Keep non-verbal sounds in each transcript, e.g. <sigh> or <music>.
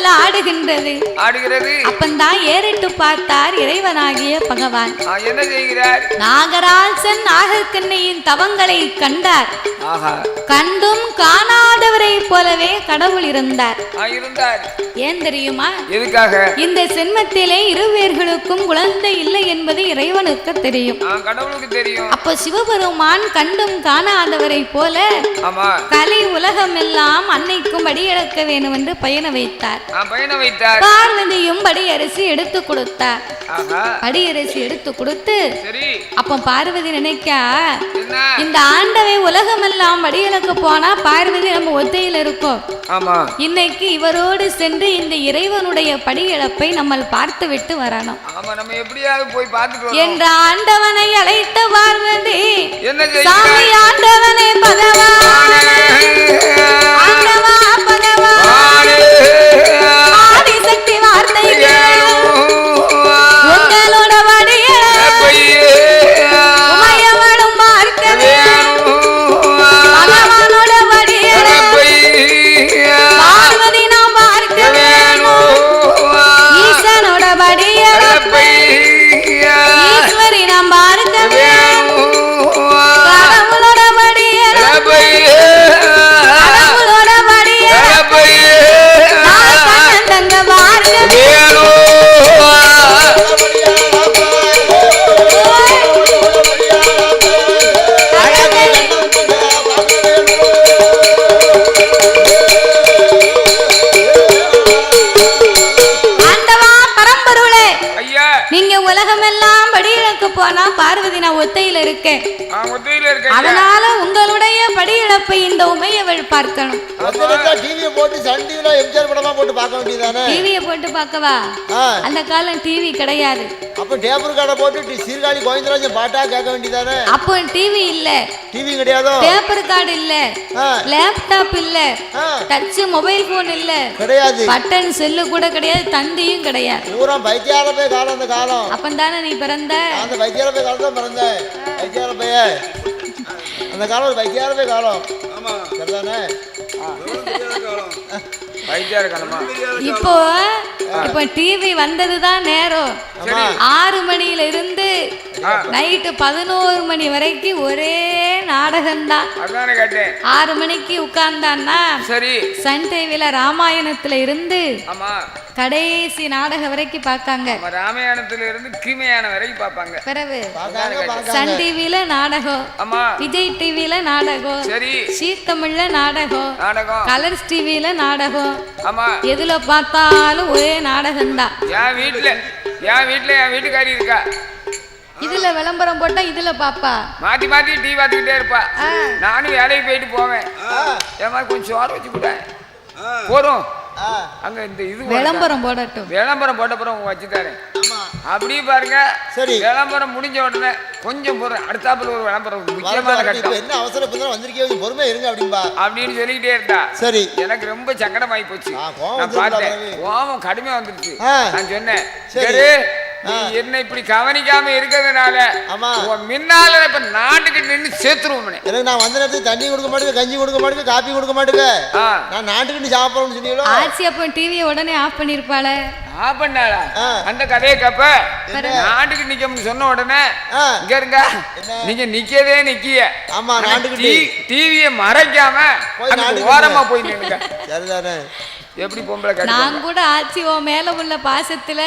உலகமல்ல ஆடுகின்றது. ஆடுகிறது. அப்பந்தான் ஏறிட்டு பார்த்தார் இறைவனாகிய பகவான். என்ன செய்கிறார்? நாகராஜன் நாகக்கண்ணையின் தவங்களை கண்டார். கண்டும் காணாதவரை போலவே கடவுள் இருந்தார். இருந்தார். ஏன் தெரியுமா? எதுக்காக? இந்த சென்மத்திலே இருவேர்களுக்கும் குழந்தை இல்லை என்பது இறைவனுக்கு தெரியும். கடவுளுக்கு தெரியும். அப்போ சிவபெருமான் கண்டும் காணாதவரை போல கலை உலகம் எல்லாம் அன்னைக்கும் படியளக்க வேண்டும் என்று பயண வைத்தார். ஆ, பயணம் வைத்தார். பார்வதியும் படியரசி எடுத்து கொடுத்தார். ஆஹா. படியரசி எடுத்து கொடுத்து அப்போ பார்வதி நினைக்கா இந்த ஆண்டவை உலகமெல்லாம் படியளக்க போனா பார்வதி நம்ம ஒத்தையில் இருக்கோம். இன்னைக்கு இவரோடு சென்று இந்த இறைவனுடைய படியிழப்பை நம்ம பார்த்து விட்டு வரணும். என்ற ஆண்டவனை அழைத்த பார்வதி என்ன சாமி ஆண்டவனே பகவா இருக்கேன். அதனால உங்களுடைய படியிழப்பை இந்த உமையவள் பார்க்கணும். டிவியை போட்டு சன் டிவில எம்ஜிஆர் படமா போட்டு பார்க்க வேண்டியதானே டிவியை போட்டு பார்க்கவா? அந்த காலம் டிவி கிடையாது. அப்ப டேபர் கார்டை போட்டு டி- சீர்காழி கோவிந்தராஜன் பாட்டா கேட்க வேண்டியதானே? அப்போ டிவி இல்ல. டிவி கிடையாதோ? பேப்பர் கார்டு இல்ல. ஆ, லேப்டாப் இல்ல. ஆ, டச் மொபைல் போன் இல்ல. கிடையாது. பட்டன் செல்லு கூட கிடையாது. தந்தியும் கிடையாது. பூரா பைத்தியார போய் காலம் அந்த காலம். அப்பந்தானே நீ பிறந்த? அந்த பைத்தியார போய் காலம் தான் பிறந்தேன் பைத்தியார போய் அந்த காலம் பைத்தியார போய் காலம். சரிதானே? வைத்தியார காலமா இப்போ இப்போ டிவி வந்ததுதான் நேரம். ஆமா ஆறு மணியில இருந்து. நைட்டு பதினோரு மணி வரைக்கும் ஒரே அதானே கேட்டேன். ஆறு மணிக்கு உட்கார்ந்தான்னா சரி. சன் டிவில ராமாயணத்துல இருந்து கடைசி நாடகம் வரைக்கும் நம்ம ராமாயணத்துல இருந்து கீமையான வரைக்கும் பார்ப்பாங்க. பிறகு சன் டிவில நாடகம் ஆமா. விஜய் டிவில நாடகம் சரி. ஷீ தமிழ்ல நாடகம் நாடகம் கலர்ஸ் டிவில நாடகம் ஆமா. எதுல பார்த்தாலும் ஒரே நாடகம்தான் என் வீட்டுல என் வீட்டுல என் வீட்டுக்காரி இருக்கா? இதுல விளம்பரம் போட்டா இதுல பாப்பா. மாத்தி மாத்தி டீ பார்த்துக்கிட்டே இருப்பா. நானும் வேலைக்கு போயிட்டு போவேன். ஏமா கொஞ்சம் சோறு வச்சு கூட போறோம் அங்க இந்த இது. விளம்பரம் போடட்டும். விளம்பரம் போட்ட பிறகு வச்சு தரேன். ஆமா. அப்படியே பாருங்க. சரி. விளம்பரம் முடிஞ்ச உடனே கொஞ்சம் போறேன் அடுத்தாப்புல ஒரு விளம்பரம் முக்கியமான கட்டம். என்ன அவசரம் இப்ப தான் வந்திருக்கே பொறுமையா இருங்க அப்படின்பா. அப்படின்னு சொல்லிக்கிட்டே இருந்தா சரி. எனக்கு ரொம்ப சங்கடமாயி போச்சு. நான் பார்த்தேன். கோவம் கடுமையா வந்துருச்சு. நான் சொன்னேன் சரி. என்ன இப்படி கவனிக்காம இருக்கிறதுனால ஆமா. உன் முன்னால இப்ப நாட்டுக்கு நின்று சேர்த்துருவோம் எனக்கு நான் வந்த நேரத்துக்கு தண்ணி கொடுக்க மாட்டேங்க கஞ்சி கொடுக்க மாட்டேங்க காப்பி கொடுக்க மாட்டேங்க. நான் நாட்டுக்கு சாப்பிடணும்னு சொன்னீங்களோ? ஆச்சி அப்போ டிவியை உடனே ஆஃப் பண்ணிருப்பாள? ஆ பண்ணாளா. அந்த கதையை கப்ப? நாட்டுக்கு நிக்கணும்னு சொன்ன உடனே. இங்க இருங்க. என்ன? நீங்க நிக்கவே நிக்கிய ஆமா, நாட்டுக்கு டிவியை மறைக்காம ஓரமா போய் நின்னுங்க சரிதானே. எப்படி பொம்பளை நான் கூட ஆச்சி உன் மேல உள்ள பாசத்துல.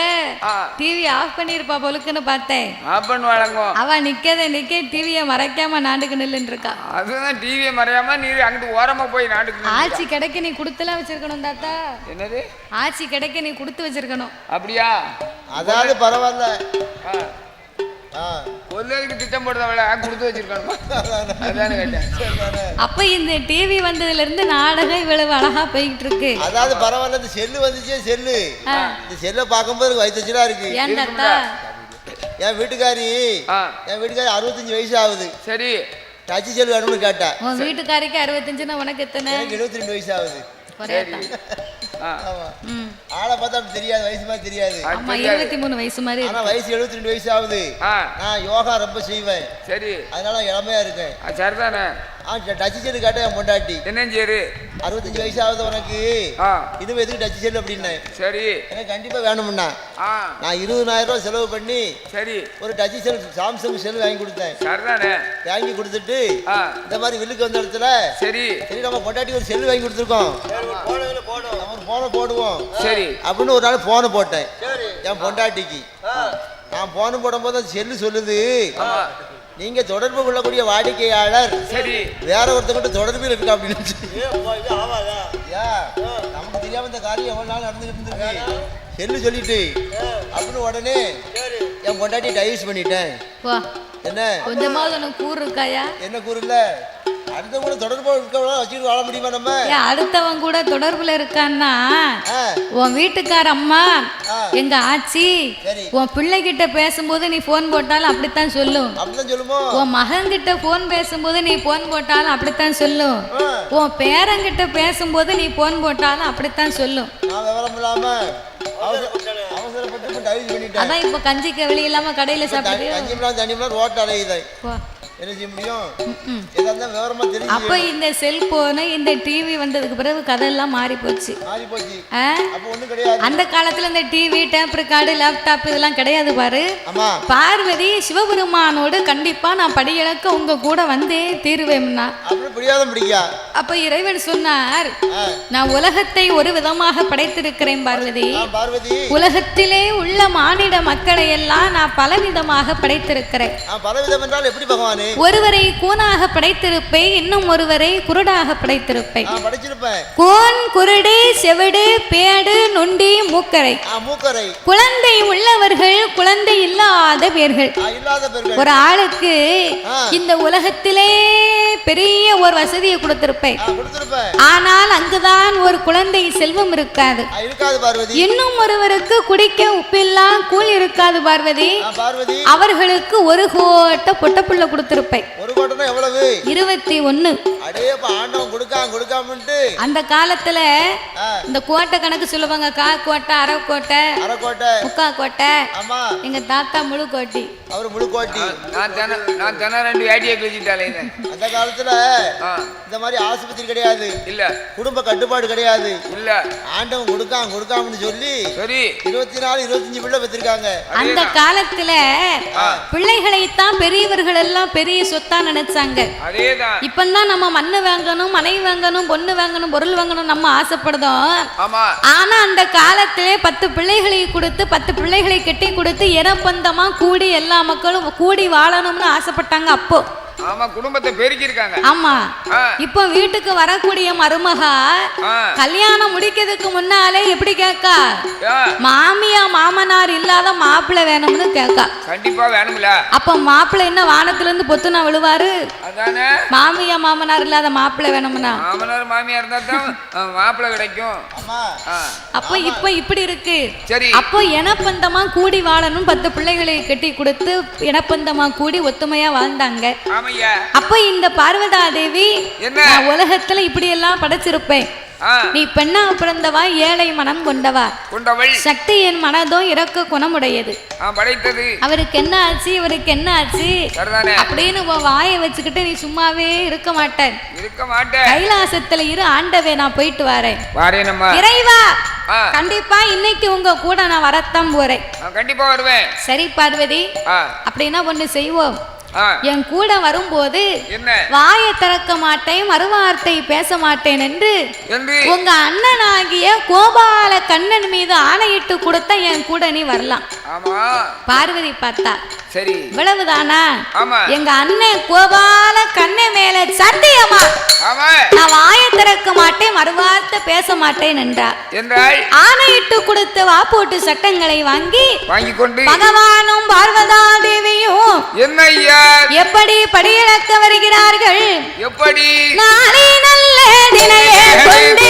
டிவி ஆஃப் பண்ணிருப்பா பொழுக்குன்னு பார்த்தேன். ஆப்பன் வழங்கும் அவ நிக்கத நிக்க டிவியை மறைக்காம நாண்டுக்கு நில்லுன்னு இருக்கா அதுதான் டிவியை மறையாம நீ அங்கிட்டு ஓரமா போய் நின்னுக்க. ஆச்சி கிடைக்க நீ கொடுத்துலாம் வச்சிருக்கணும் தாத்தா. என்னது? ஆச்சி கிடைக்க நீ கொடுத்து வச்சிருக்கணும். அப்படியா? அதாவது பரவாயில்ல. கொல்லதுக்கு திட்டம் போடுறவள கொடுத்து வச்சிருக்கணுமா. அதானே கேட்டேன். சரிதானே. அப்ப இந்த டிவி வந்ததுல இருந்து நாடகம் இவ்வளவு அழகா போயிட்டு இருக்கு அதாவது பரவாயில்ல இந்த செல்லு வந்துச்சே செல்லு. இந்த செல்லை பார்க்கும்போது வயிற்றுச்சலா இருக்கு. என் வீட்டுக்காரி ஆ. என் வீட்டுக்காரி அறுபத்தஞ்சு வயசு ஆகுது சரி. டச்சு செல்லு வேணும்னு கேட்டா. உன் வீட்டுக்காரிக்கு அறுபத்தஞ்சுன்னா உனக்கு எத்தனை? எனக்கு எழுபத்தி ரெண்டு வயசு ஆகுது ஆமா. ஆளை பார்த்தா அப்படி தெரியாது வயசு மாதிரி தெரியாது. ஆமா. இருபத்தி மூணு வயசு மாதிரி ஆனா. வயசு எழுபத்தி ரெண்டு வயசு ஆகுது. நான் யோகா ரொம்ப செய்வேன். சரி. அதனால இளமையா இருக்கேன் சரிதானே. டச்சு செல்லு கேட்டேன் என் பொண்டாட்டி. என்ன செய்யரு அறுபத்தஞ்சு வயசு ஆகுது உனக்கு இது எதுக்கு டச்சு செல்லு அப்படின்னேன் சரி. எனக்கு கண்டிப்பா வேணும்னா. நான் இருபதாயிரம் ரூபாய் செலவு பண்ணி சரி. ஒரு டச்சு செல் சாம்சங் செல் வாங்கி கொடுத்தேன். சரிதானே? வாங்கி கொடுத்துட்டு இந்த மாதிரி வில்லுக்கு வந்த இடத்துல சரி. சரி நம்ம பொண்டாட்டி ஒரு செல் வாங்கி கொடுத்துருக்கோம். போனை போடுவோம். சரி. அப்படின்னு ஒரு நாள் போனை போட்டேன். என் பொண்டாட்டிக்கு. நான் போன போடும்போது அந்த செல்லு சொல்லுது. நீங்க தொடர்பு கொள்ளக்கூடிய வாடிக்கையாளர். சரி. வேற ஒருத்தங்கிட்ட தொடர்பில் இருக்கு அப்படின்னு ஏன்? நமக்கு தெரியாம இந்த காரியம் எவ்வளவு நாள் நடந்துகிட்டு இருந்திருக்கு. செல்லு சொல்லிட்டு. அப்படின்னு உடனே என் பொண்டாட்டி டைவர்ஸ் பண்ணிட்டேன். என்ன? கொஞ்சமாவது உனக்கு கூறு இருக்காயா? என்ன கூறுல அடுத்த கூட தொடர்பு இருக்கவங்கள வச்சுட்டு வாழ முடியுமா நம்ம? ஏன் அடுத்தவன் கூட தொடர்புல இருக்கான்னா உன் வீட்டுக்கார அம்மா. எங்க ஆச்சி சரி. உன் பிள்ளைகிட்ட பேசும்போது நீ போன் போட்டாலும் அப்படித்தான் சொல்லும். உன் மகன்கிட்ட போன் பேசும்போது நீ போன் போட்டாலும் அப்படித்தான் சொல்லும். உன் பேரங்கிட்ட பேசும்போது நீ போன் போட்டாலும் அப்படித்தான் சொல்லும். அதான் இப்ப கஞ்சிக்கு வெளி இல்லாம கடையில சாப்பிடுறியோ அஞ்சு மணி நேரம் தண்ணி என்ன செய்ய முடியும்? விவரமா அப்ப இந்த செல்போனு இந்த டிவி வந்ததுக்கு பிறகு கதையெல்லாம் மாறி போச்சு மாறி போச்சு ஆ? அப்ப ஒண்ணும் கிடையாது. அந்த காலத்துல இந்த டிவி டேப் ரெக்கார்டு லேப்டாப் இதெல்லாம் கிடையாது பாரு. பார்வதி சிவபெருமானோடு கண்டிப்பா நான் படியிழக்க உங்க கூட வந்தே தீருவேன்னா அப்ப இறைவன் சொன்னார் நான் உலகத்தை ஒரு விதமாக படைத்திருக்கிறேன் பார்வதி. உலகத்திலே உள்ள மானிட மக்களை எல்லாம் நான் பலவிதமாக படைத்திருக்கிறேன். ஆ, பலவிதம் என்றால் எப்படி பகவானு? ஒருவரை கூனாக படைத்திருப்பேன் இன்னும் ஒருவரை குருடாக படைத்திருப்பேன் கோன் குருடு செவிடு பேடு நொண்டி மூக்கரை. குழந்தை உள்ளவர்கள் குழந்தை இல்லாத பேர்கள். ஒரு ஆளுக்கு. இந்த உலகத்திலே பெரிய ஒரு வசதியை கொடுத்திருப்பேன். ஆனால் அங்குதான் ஒரு குழந்தை செல்வம் இருக்காது. ஆ, இருக்காது பார்வதி. இன்னும் ஒருவருக்கு குடிக்க உப்பில்லா கூழ் இருக்காது பார்வதி. அவர்களுக்கு ஒரு கோட்டை பொட்டப்புள்ள கொடுத்திருப்பேன். ஒரு கோட்டை எவ்வளவு? இருபத்தி கொடுக்காமன்ட்டு. அந்த காலத்துல இந்த கோட்டை கணக்கு சொல்லுவாங்க. கா கோட்டை அரை கோட்டை முக்கா கோட்டை. ஆமா. எங்க தாத்தா முழு கோட்டி. அவர் முழு கோட்டி. நான் தின நான் தினம் ரெண்டு வேட்டியை கிழிச்சிட்டாலே அந்த காலத்துல இந்த மாதிரி ஆஸ்பத்திரி கிடையாது. இல்ல. குடும்ப கட்டுப்பாடு கிடையாது. இல்ல. ஆண்டவன் கொடுக்காம கொடுக்காமன்னு சொல்லி சரி. இருபத்தி நாலு இருபத்தஞ்சு பிள்ளை பெற்றிருக்காங்க. அந்த காலத்துல பிள்ளைகளைத்தான் பெரியவர்கள் எல்லாம் பெரிய சொத்தா நினைச்சாங்க. அதேதான் இப்பந்தான் நம்ம மண்ணு வாங்கணும் மனை வாங்கணும் பொண்ணு வாங்கணும் பொருள் வாங்கணும் நம்ம ஆசைப்படுதோம். ஆமா. ஆனா அந்த காலத்திலே பத்து பிள்ளைகளை கொடுத்து பத்து பிள்ளைகளை கட்டி கொடுத்து இனப்பந்தமா கூடி எல்லா மக்களும் கூடி வாழணும்னு ஆசைப்பட்டாங்க அப்போ. ஆமா குடும்பத்தை பெருக்கி இருக்காங்க ஆமா இப்போ வீட்டுக்கு வரக்கூடிய மருமகா கல்யாணம் முடிக்கிறதுக்கு முன்னாலே எப்படி கேட்கா? மாமியா மாமனார் இல்லாத மாப்பிள்ளை வேணும்னு கேட்கா. கண்டிப்பா வேணும்ல. அப்ப மாப்பிள்ளை என்ன வானத்துல இருந்து பொத்துனா விழுவாரு? அதானே. மாமியா மாமனார் இல்லாத மாப்பிள்ளை வேணும்னா? மாமனார் மாமியார் இருந்தா தான் மாப்பிள்ளை கிடைக்கும். அப்ப இப்ப இப்படி இருக்கு. சரி. அப்போ இனப்பந்தமா கூடி வாழணும். பத்து பிள்ளைகளை கட்டி கொடுத்து இனப்பந்தமா கூடி ஒத்துமையா வாழ்ந்தாங்க. ஆமையா அப்போ இந்த பார்வதா தேவி என்ன? நான் உலகத்துல இப்படி எல்லாம் படைச்சிருப்பேன் நீ பெண்ணா பிறந்தவா ஏழை மனம் கொண்டவா? சக்தி என் மனதோ இறக்க குணமுடையது. அவருக்கு என்ன ஆச்சு இவருக்கு என்ன ஆச்சு? அப்படின்னு உன் வாயை வச்சுக்கிட்டு நீ சும்மாவே இருக்க மாட்டேன். கைலாசத்துல இரு ஆண்டவே நான் போயிட்டு வரேன். இறைவா கண்டிப்பா இன்னைக்கு உங்க கூட நான் வரத்தான் போறேன். கண்டிப்பா வருவேன். சரி பார்வதி. அப்படின்னா ஒண்ணு செய்வோம். என் கூட வரும்போது என்ன? வாயை திறக்க மாட்டேன் மறுவார்த்தை பேச மாட்டேன் என்று உங்க அண்ணனாகிய கோபால கண்ணன் மீது ஆணையிட்டு கொடுத்த என் கூட நீ வரலாம். பார்வதி பார்த்தா சரி. இவ்வளவுதானா? எங்க அண்ணன் கோபால கண்ணன் மேல சத்தியமா? நான் வாயை திறக்க மாட்டேன் மறுவார்த்தை பேச மாட்டேன் என்றார் ஆணையிட்டு கொடுத்த வாப்போட்டு சட்டங்களை வாங்கி வாங்கி கொண்டு பகவானும் பார்வதா தேவியும் என்ன ஐயா எப்படி படியிழக்க வருகிறார்கள்? எப்படி? நாளை நல்ல தினையே கொண்டு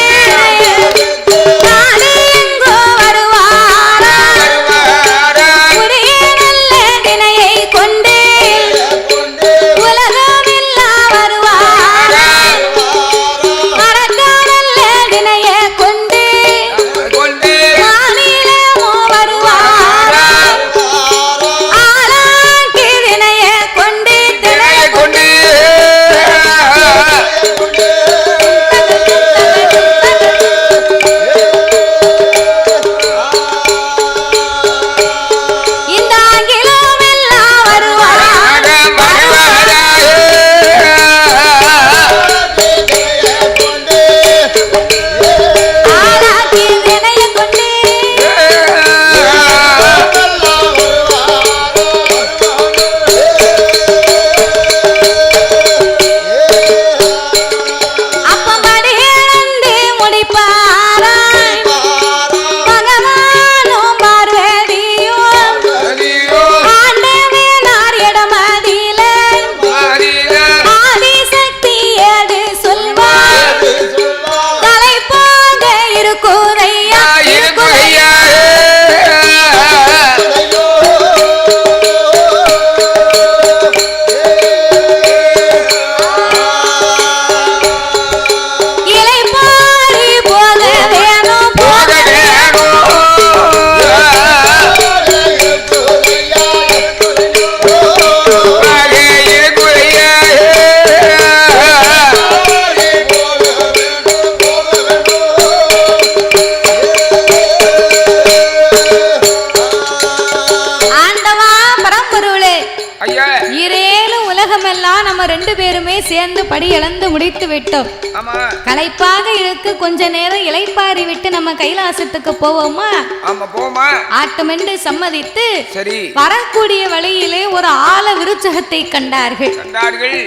கொஞ்ச நேரம் இளைப்பாரி விட்டு நம்ம கைலாசத்துக்கு போவோமா? ஆமா போமா ஆட்டமென்று சம்மதித்து சரி. வரக்கூடிய வழியிலே ஒரு ஆல விருச்சகத்தை கண்டார்கள். கண்டார்கள்.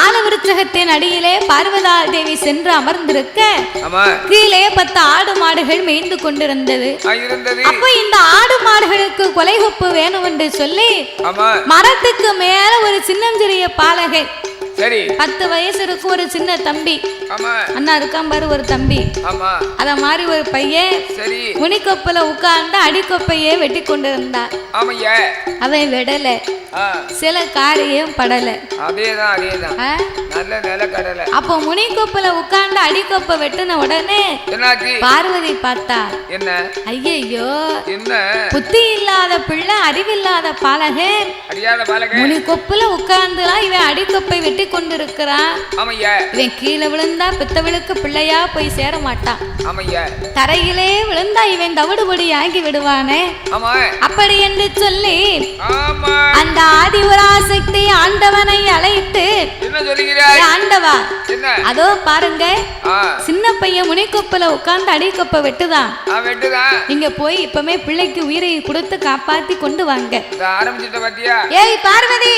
ஆல விருச்சகத்தின் அடியிலே பார்வதா தேவி சென்று அமர்ந்திருக்க கீழே பத்து ஆடு மாடுகள் மேய்ந்து கொண்டிருந்தது. அப்ப இந்த ஆடு மாடுகளுக்கு கொலைகுப்பு வேணும் என்று சொல்லி மரத்துக்கு மேல ஒரு சின்னஞ்சிறிய பாலகை சரி. பத்து வயசு இருக்கும் ஒரு சின்ன தம்பி. அண்ணா இருக்கான் பாரு ஒரு தம்பி. அத மாதிரி ஒரு பையன் சரி. முனிக்கொப்பல உட்கார்ந்து அடிக்கொப்பையே வெட்டி கொண்டிருந்தான் ஆமையா. அவன் விடல. சில காரியம் படல. அப்போ முனிக்கொப்பல உட்கார்ந்து அடிக்கொப்பை வெட்டின உடனே பார்வதி பார்த்தா என்ன? ஐயையோ. என்ன? புத்தி இல்லாத பிள்ளை அறிவில்லாத பாலகன். பாலக முனிக்கொப்புல உட்கார்ந்துலாம் இவன் அடிக்கொப்பை வெட்டி கொண்டிருக்கிறான் ஆமையா. இவன் கீழே விழுந்தா பித்தவளுக்கு பிள்ளையா போய் சேர மாட்டான் தரையிலே விழுந்தா இவன் தவிடுபடி ஆகி விடுவானே. ஆமா. அப்படி என்று சொல்லி ஆமா. அந்த ஆதிபராசக்தி ஆண்டவனை அழைத்து என்ன சொல்லுகிறாய்? "ஏ ஆண்டவா என்ன? அதோ பாருங்க. சின்ன பையன் முனிக்கொப்புல உட்கார்ந்து அடிக்கொப்பை வெட்டுதான். நீங்க போய் இப்பமே பிள்ளைக்கு உயிரை கொடுத்து காப்பாத்தி கொண்டு வாங்க. ஏய் பார்வதி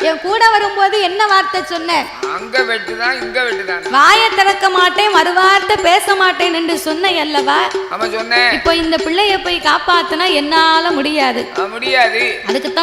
என் கூட வரும்போது என்ன வார்த்தை சொன்ன அங்க வெட்டுதான் இங்க வெட்டுதான் வாயை திறக்க மாட்டேன் மறுவார்த்தை பேச மாட்டேன் என்று சொன்ன அல்லவா? ஆமா சொன்னேன். இப்போ இந்த பிள்ளைய போய் காப்பாத்துனா என்னால முடியாது. முடியாது.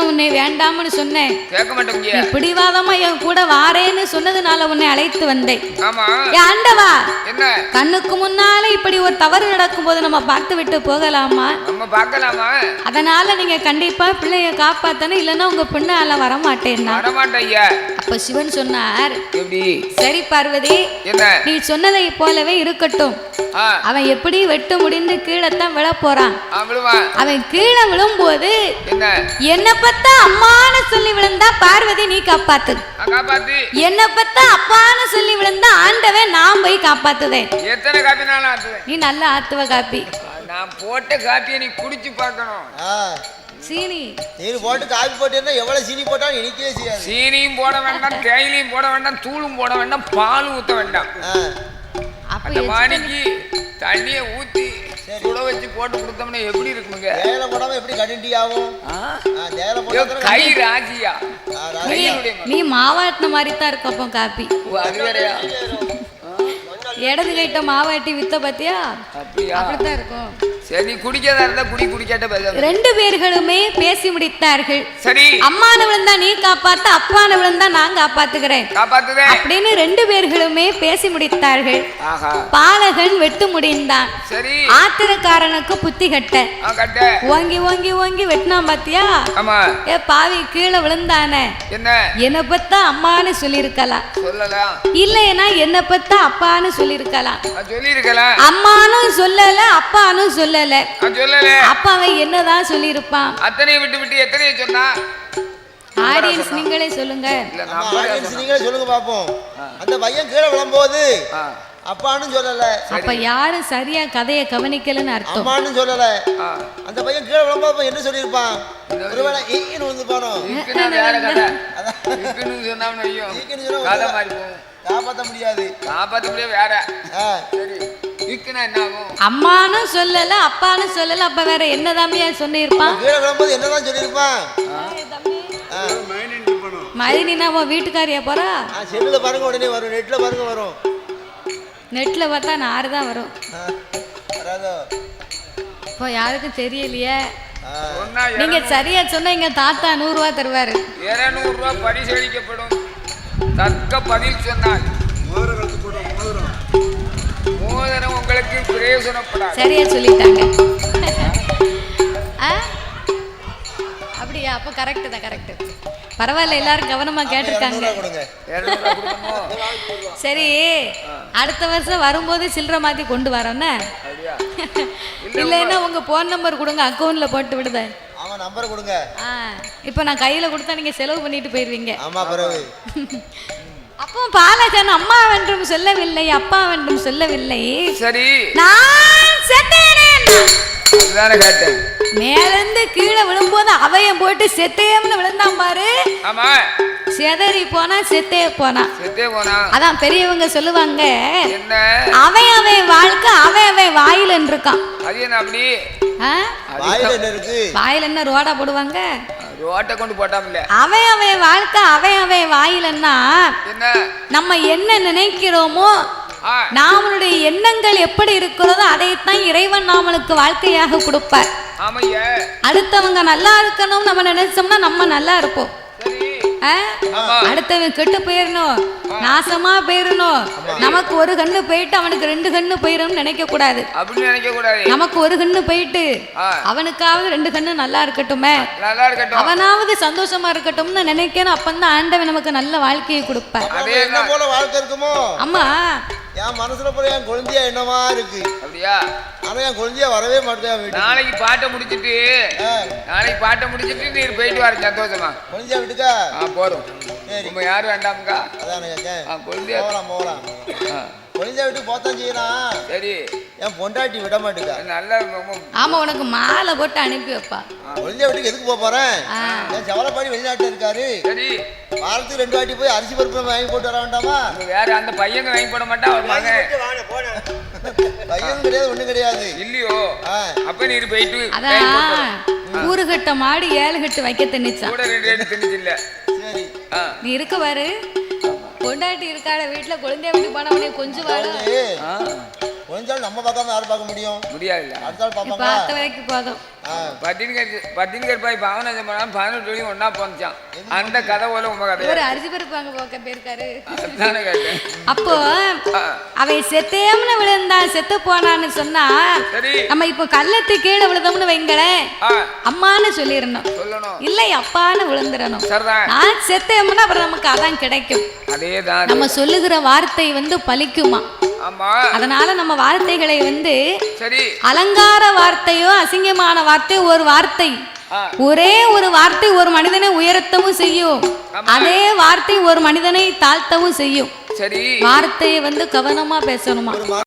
உன்னை வேண்டாம்னு சொன்னேன். கேட்க மாட்டோங்க நீ பிடிவாதமா என் கூட வாரேன்னு சொன்னதுனால உன்னை அழைத்து வந்தேன். ஆமா. ஆண்டவா! என்ன? கண்ணுக்கு முன்னால இப்படி ஒரு தவறு நடக்கும்போது நம்ம பார்த்து விட்டு போகலாமா? நம்ம பார்க்கலாமா? அதனால நீங்க கண்டிப்பா பிள்ளைய காப்பாத்தணும் இல்லைன்னா உங்க பின்னால வரமாட்டேன்னா வரமாட்டேன் ஐயா. அப்ப சிவன் சொன்னார் சரி பார்வதி என்ன? நீ சொன்னதை போலவே இருக்கட்டும். அவன் எப்படி வெட்டு முடிந்து கீழத்தான் விழ போறான். அவன் கீழே விழும்போது என்ன? என்ன பத்தா அம்மான்னு சொல்லி விழுந்தா பார்வதி நீ காப்பாத்து. என்ன பத்தா அப்பான்னு சொல்லி விழுந்தா ஆண்டவன் நான் போய் ஆத்துவேன்? நீ நல்லா ஆத்துவ காப்பி. நான் போட்ட காப்பியை நீ குடிச்சு பார்க்கணும். சீனி. நீர் போட்டு காப்பி போட்டேன்னா எவ்வளவு சீனி போட்டாலும் இனிக்கவே செய்யாது. சீனியும் போட வேண்டாம் தேயிலையும் போட வேண்டாம் தூளும் போட வேண்டாம் பாலும் ஊத்த வேண்டாம். அந்த மாணிக்கு தண்ணியை ஊத்தி சுட வச்சு போட்டு கொடுத்தோம்னா எப்படி இருக்குமுங்க தேயிலை போடாம எப்படி கடிண்டி ஆகும்? தேயிலை கை ராஜியா. நீ- மாவாட்டின மாதிரி தான் இருக்கும் அப்போ காப்பி அது வேறயா? இடது கைட்ட மாவாட்டி வித்த பாத்தியா? அப்படியா? அப்படித்தான் இருக்கும். சரி குடிக்காதா இருந்தா குடி குடிக்காட்ட பேச ரெண்டு பேர்களுமே பேசி முடித்தார்கள். சரி. அம்மான விழுந்தா நீ காப்பாத்து அப்பான விழுந்தா நான் காப்பாத்துக்கிறேன் காப்பாத்துதே. அப்படின்னு ரெண்டு பேர்களுமே பேசி முடித்தார்கள். ஆஹா. பாலகன் வெட்டு முடிந்தான். சரி. ஆத்திரக்காரனுக்கு புத்தி கட்ட. ஆ கட்ட. ஓங்கி ஓங்கி ஓங்கி வெட்டினான் பாத்தியா? ஆமா. ஏ பாவி கீழே விழுந்தானே. என்ன? என்னை பத்தா அம்மான்னு சொல்லியிருக்கலாம் சொல்லலாம் இல்லைன்னா என்னை பத்தா அப்பான்னு சொல்லியிருக்கலாம் நான் சொல்லியிருக்கலாம் அம்மானும் சொல்லல அப்பானும் சொல்லல. நான் சொல்லல. அப்ப அவன் என்னதான் சொல்லியிருப்பான்? அத்தனையை விட்டு விட்டு எத்தனையை சொன்னா? ஆடியன்ஸ் நீங்களே சொல்லுங்க audience நீங்களே சொல்லுங்க பாப்போம். அந்த பையன் கீழே விழும்போது அப்பான்னு சொல்லல. அப்ப யாரும் சரியா கதையை கவனிக்கலன்னு அர்த்தம்? அம்மான்னு சொல்லல. அந்த பையன் கீழே விழும்போது என்ன சொல்லியிருப்பான்? ஒருவேளை ஈன்னு வந்து போனோம். சொன்னான்னு ஐயோ ஈக்குன்னு சொன்னா கதை மாதிரி போகும். காப்பாத்த முடியாது. காப்பாத்த முடியாது வேற. சரி. என்ன ஆகும் அம்மானும் சொல்லல அப்பானும் சொல்லல. அப்ப வேற என்னதாமையா சொல்லியிருப்பான்? கீழே விழும்போது என்னதான் சொல்லியிருப்பான்? மதினினா உன் வீட்டுக்காரியா போறா? ஆ, செல்லுல பாருங்க உடனே வரும். நெட்ல பாருங்க வரும். நெட்ல பார்த்தா நாறு தான் வரும். வராதோ? இப்போ யாருக்கும் தெரியலையே. நீங்க சரியா சொன்னா எங்க தாத்தா நூறு ரூபா தருவாரு. இருநூறு ரூபாய் பரிசளிக்கப்படும் தக்க பதில் சொன்னால். மோதிரம் உங்களுக்கு பிரயோஜனப்படாது. சரியா சொல்லிட்டாங்க. ஆ? அப்படியா? அப்ப கரெக்ட் தான் கரெக்ட் பரவாயில்ல எல்லாரும் கவனமா கேட்டிருக்காங்க. சரி அடுத்த வருஷம் வரும்போது சில்லறை மாத்தி கொண்டு அப்படியா? <laughs> இல்லைன்னா உங்க போன் நம்பர் கொடுங்க அக்கௌண்ட்ல போட்டு விடுதேன். அவன் நம்பர் கொடுங்க. ஆ இப்போ நான் கையில கொடுத்தா நீங்க செலவு பண்ணிட்டு போயிருவீங்க. ஆமா பிறகு. <laughs> அப்போ பாலகன் அம்மா வென்றும் சொல்லவில்லை அப்பா வென்றும் சொல்லவில்லை. சரி. நான் செத்தேனே அதுதானே கேட்டேன். மேலிருந்து கீழே விழும்போது அவையம் போட்டு செத்தேம்னு விழுந்தான் பாரு. ஆமா. செதறி போனா செத்தே போனா. செத்தே போனா. அதான் பெரியவங்க சொல்லுவாங்க என்ன? அவன் அவன் வாழ்க்கை அவன் அவன் வாயில இருக்கான். அது என்ன அப்படி? வாயில என்ன இருக்கு. வாயில என்ன ரோடா போடுவாங்க? ரோட்டை கொண்டு போட்டாமல்ல அவன் அவன் வாழ்க்கை அவன் அவன் வாயிலன்னா என்ன? நம்ம என்ன நினைக்கிறோமோ நாமளுடைய எண்ணங்கள் எப்படி இருக்கிறதோ அதைத்தான் இறைவன் நாமளுக்கு வாழ்க்கையாக கொடுப்பார். அடுத்தவங்க நல்லா இருக்கணும்னு நம்ம நினைச்சோம்னா நம்ம நல்லா இருப்போம். அடுத்தவன் கெட்டு போயிடணும் நாசமா போயிடணும் நமக்கு ஒரு கண்ணு போயிட்டு அவனுக்கு ரெண்டு கண்ணு போயிடணும்னு நினைக்க கூடாது அப்படின்னு நினைக்க கூடாது நமக்கு ஒரு கண்ணு போயிட்டு. அவனுக்காவது ரெண்டு கண்ணு நல்லா இருக்கட்டுமே. நல்லா இருக்கட்டும். அவனாவது சந்தோஷமா இருக்கட்டும்னு நினைக்கணும். அப்பந்தான் ஆண்டவன் நமக்கு நல்ல வாழ்க்கையை கொடுப்பார். அதே என்ன தான். போல வாழ்க்கை இருக்குமோ? அம்மா. என் மனசுல போல என் குழந்தையா என்னமா இருக்கு? அப்படியா? ஆனா என் குழந்தையா வரவே மாட்டேன் நாளைக்கு பாட்டை முடிச்சிட்டு நாளைக்கு பாட்டை முடிச்சிட்டு நீர் போயிட்டு வர சந்தோஷமா. குழந்தையா வீட்டுக்கா. ஆ போறோம் சரி. நம்ம யாரும் வேண்டாமுக்கா? அதான் குழந்தையா போகலாம் போகலாம் குழந்தையா வீட்டுக்கு போத்தான் செய்யலாம் சரி. என் பொண்டாட்டி விட மாட்டேக்கா. நல்ல ஆமா உனக்கு மாலை போட்டு அனுப்பி வைப்பா. குழந்தையா வீட்டுக்கு எதுக்கு போக போறேன் என் செவலப்பாடி வெளிநாட்டுல இருக்காரு. சரி. வாரத்துக்கு ரெண்டு வாட்டி போய் அரிசி பருப்பு வாங்கி போட்டு வர வேண்டாமா? வேற அந்த பையங்க வாங்கி போட மாட்டா அவர் மகன் பையனும் கிடையாது ஒண்ணும் கிடையாது. இல்லையோ? அப்ப நீர் போயிட்டு வாங்கி போட்டு வர. அதான் ஊரு கட்ட மாடு ஏழு கட்டு வைக்க திணிச்சான் கூட ரெண்டு ரெண்டு திணிச்சு இல்ல சரி. ஆ. நீ இருக்க பாரு. பொண்டாட்டி இருக்காட வீட்டுல குழந்தைய வீட்டு போனவனே கொஞ்சம் ஆ, கொஞ்சம் நம்ம பார்க்காம யார் பார்க்க முடியும்? முடியாதுல்ல. அடுத்த ஆள் பார்ப்பாங்க. பார்த்த வரைக்கும் போதும். ஆ, பட்டினி கட்டி பட்டினி கருப்பாய் பாவனாஜம் பண்ணா பதினெட்டு வரையும் ஒன்னா போந்துச்சான் அந்த கதை போல உங்க கதை ஒரு அரிசி பருப்பு அங்க போக்க போயிருக்காரு அதுதானே கேட்டேன். அப்போ ஆ, அவன் செத்தேம்னு விழுந்தான் செத்து போனான்னு சொன்னா சரி. நம்ம இப்போ கள்ளத்து கீழே விழுந்தோம்னு வைங்களேன். அம்மான்னு சொல்லிடணும். சொல்லணும். இல்லை அப்பான்னு விழுந்துடணும். சரிதான். நான் செத்தேம்னா அப்புறம் நமக்கு அதான் கிடைக்கும். அதே. தான் நம்ம சொல்லுகிற வார்த்தை வந்து பலிக்குமா அதனால நம்ம வார்த்தைகளை வந்து அலங்கார வார்த்தையோ அசிங்கமான வார்த்தையோ ஒரு வார்த்தை. ஒரே ஒரு வார்த்தை ஒரு மனிதனை உயர்த்தவும் செய்யும். அதே வார்த்தை ஒரு மனிதனை தாழ்த்தவும் செய்யும். வார்த்தையை வந்து கவனமா பேசணுமா?